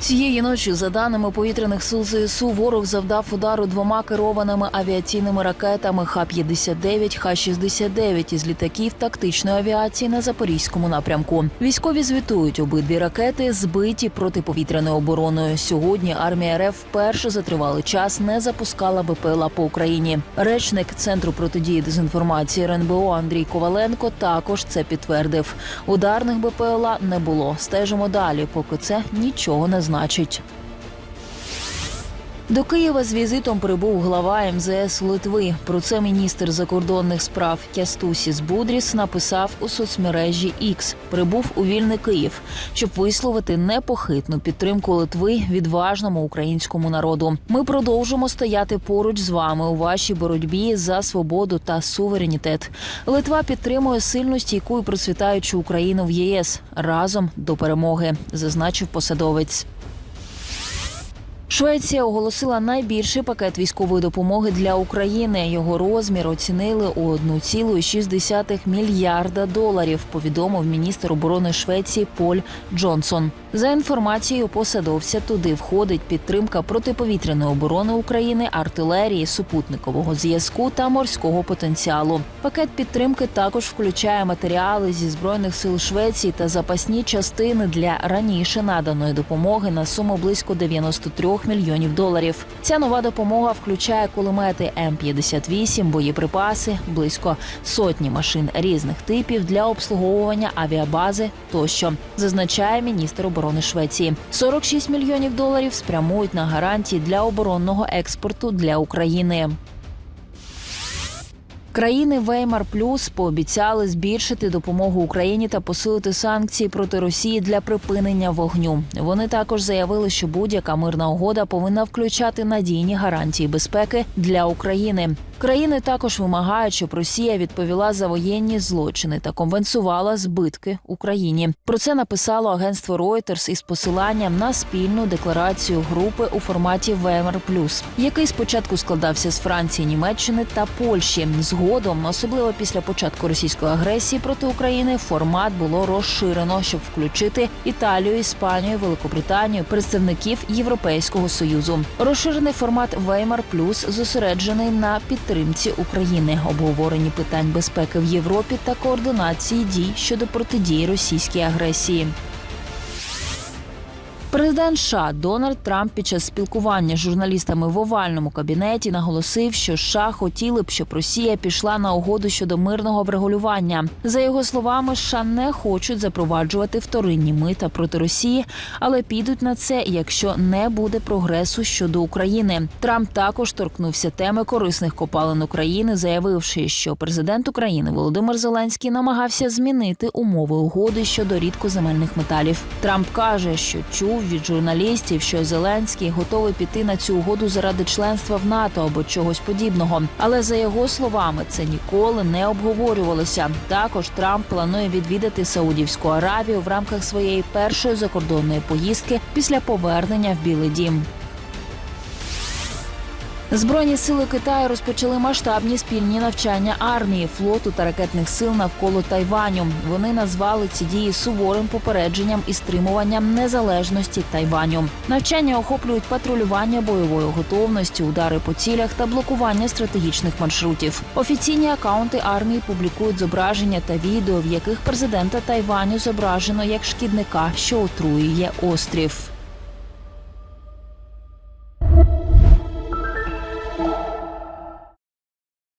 Цієї ночі, за даними повітряних сил ЗСУ, ворог завдав удару двома керованими авіаційними ракетами Х-59, Х-69 із літаків тактичної авіації на запорізькому напрямку. Військові звітують обидві ракети збиті протиповітряною обороною. Сьогодні армія РФ вперше за тривалий час не запускала БПЛА по Україні. Речник центру протидії дезінформації РНБО Андрій Коваленко також це підтвердив. Ударних БПЛА не було. Стежимо далі, поки це нічого не значить. До Києва з візитом прибув глава МЗС Литви. Про це міністр закордонних справ Кястусіс Будріс написав у соцмережі X. Прибув у вільний Київ, щоб висловити непохитну підтримку Литви відважному українському народу. Ми продовжимо стояти поруч з вами у вашій боротьбі за свободу та суверенітет. Литва підтримує сильну стійку і процвітаючу Україну в ЄС разом до перемоги, зазначив посадовець. Швеція оголосила найбільший пакет військової допомоги для України. Його розмір оцінили у 1,6 мільярда доларів. Повідомив міністр оборони Швеції Поль Джонсон. За інформацією посадовця, туди входить підтримка протиповітряної оборони України, артилерії, супутникового зв'язку та морського потенціалу. Пакет підтримки також включає матеріали зі збройних сил Швеції та запасні частини для раніше наданої допомоги на суму близько 93 мільйонів доларів. Ця нова допомога включає кулемети М-58, боєприпаси, близько сотні машин різних типів для обслуговування авіабази тощо, зазначає міністр оборони Швеції. 46 мільйонів доларів спрямують на гарантії для оборонного експорту для України. Країни Веймар Плюс пообіцяли збільшити допомогу Україні та посилити санкції проти Росії для припинення вогню. Вони також заявили, що будь-яка мирна угода повинна включати надійні гарантії безпеки для України. Країни також вимагають, щоб Росія відповіла за воєнні злочини та компенсувала збитки Україні. Про це написало агентство Reuters із посиланням на спільну декларацію групи у форматі Веймар Плюс, який спочатку складався з Франції, Німеччини та Польщі. Згодом, особливо після початку російської агресії проти України, формат було розширено, щоб включити Італію, Іспанію, Великобританію, представників Європейського союзу. Розширений формат Веймар Плюс зосереджений на підтримці України, обговоренні питань безпеки в Європі та координації дій щодо протидії російській агресії. Президент США Дональд Трамп під час спілкування з журналістами в овальному кабінеті наголосив, що США хотіли б, щоб Росія пішла на угоду щодо мирного врегулювання. За його словами, США не хочуть запроваджувати вторинні мита проти Росії, але підуть на це, якщо не буде прогресу щодо України. Трамп також торкнувся теми корисних копалин України, заявивши, що президент України Володимир Зеленський намагався змінити умови угоди щодо рідкоземельних металів. Трамп каже, що чув від журналістів, що Зеленський готовий піти на цю угоду заради членства в НАТО або чогось подібного. Але за його словами, це ніколи не обговорювалося. Також Трамп планує відвідати Саудівську Аравію в рамках своєї першої закордонної поїздки після повернення в Білий Дім. Збройні сили Китаю розпочали масштабні спільні навчання армії, флоту та ракетних сил навколо Тайваню. Вони назвали ці дії суворим попередженням і стримуванням незалежності Тайваню. Навчання охоплюють патрулювання бойової готовності, удари по цілях та блокування стратегічних маршрутів. Офіційні акаунти армії публікують зображення та відео, в яких президента Тайваню зображено як шкідника, що отруює острів.